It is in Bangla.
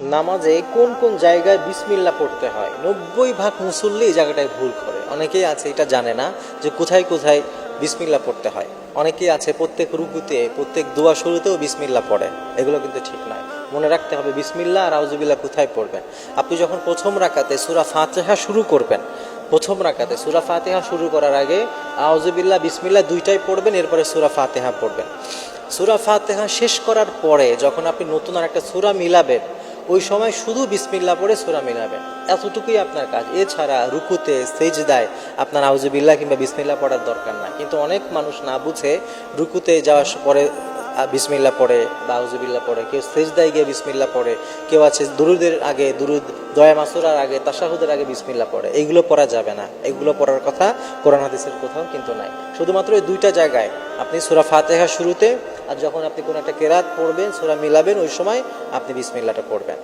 নামাজে কোন কোন জায়গায় বিসমিল্লা পড়তে হয়? নব্বই ভাগ মুসল্লি এই জায়গাটায় ভুল করে। অনেকেই আছে, এটা জানে না যে কোথায় কোথায় বিসমিল্লা পড়তে হয়। অনেকেই আছে, প্রত্যেক রুকুতে, প্রত্যেক দোয়া শুরুতেও বিসমিল্লা পড়ে। এগুলো কিন্তু ঠিক নয়। মনে রাখতে হবে, বিসমিল্লা আর আউজুবিল্লা কোথায় পড়বেন? আপনি যখন প্রথম রাকাতে সুরা ফাতেহা শুরু করবেন, প্রথম রাকাতে সুরা ফাতেহা শুরু করার আগে আউজুবিল্লা বিসমিল্লা দুইটাই পড়বেন, এরপরে সুরা ফাতেহা পড়বেন। সুরা ফাতেহা শেষ করার পরে যখন আপনি নতুন আর একটা সুরা মিলাবেন ওই সময় শুধু বিসমিল্লা পড়ে সুরা মিলাবেন এতটুকুই আপনার কাজ। এছাড়া রুকুতে সেজ সেজদায় আপনার আউজুবিল্লাহ কিংবা বিসমিল্লা পড়ার দরকার না কিন্তু অনেক মানুষ না বুঝে রুকুতে যাওয়ার পরে বিসমিল্লা পড়ে বা আউজুবিল্লা পড়ে। কেউ সেজ সেজদায় গিয়ে বিসমিল্লা পড়ে। কেউ আছে দুরুদের আগে, দুরুদ, দয়া মাসুরার আগে তাসাহুদের আগে বিসমিল্লা পড়ে। এইগুলো পড়া যাবে না। এগুলো পড়ার কথা কোরআন হাদিসের কোথাও কিন্তু নাই। শুধুমাত্র এই দুইটা জায়গায় আপনি সুরা ফাতেহা শুরুতে আর যখন আপনি কোনো একটা কেরাত পড়বেন সোরা মিলাবেন ওই সময় আপনি বিসমিল্লাটা পড়বেন।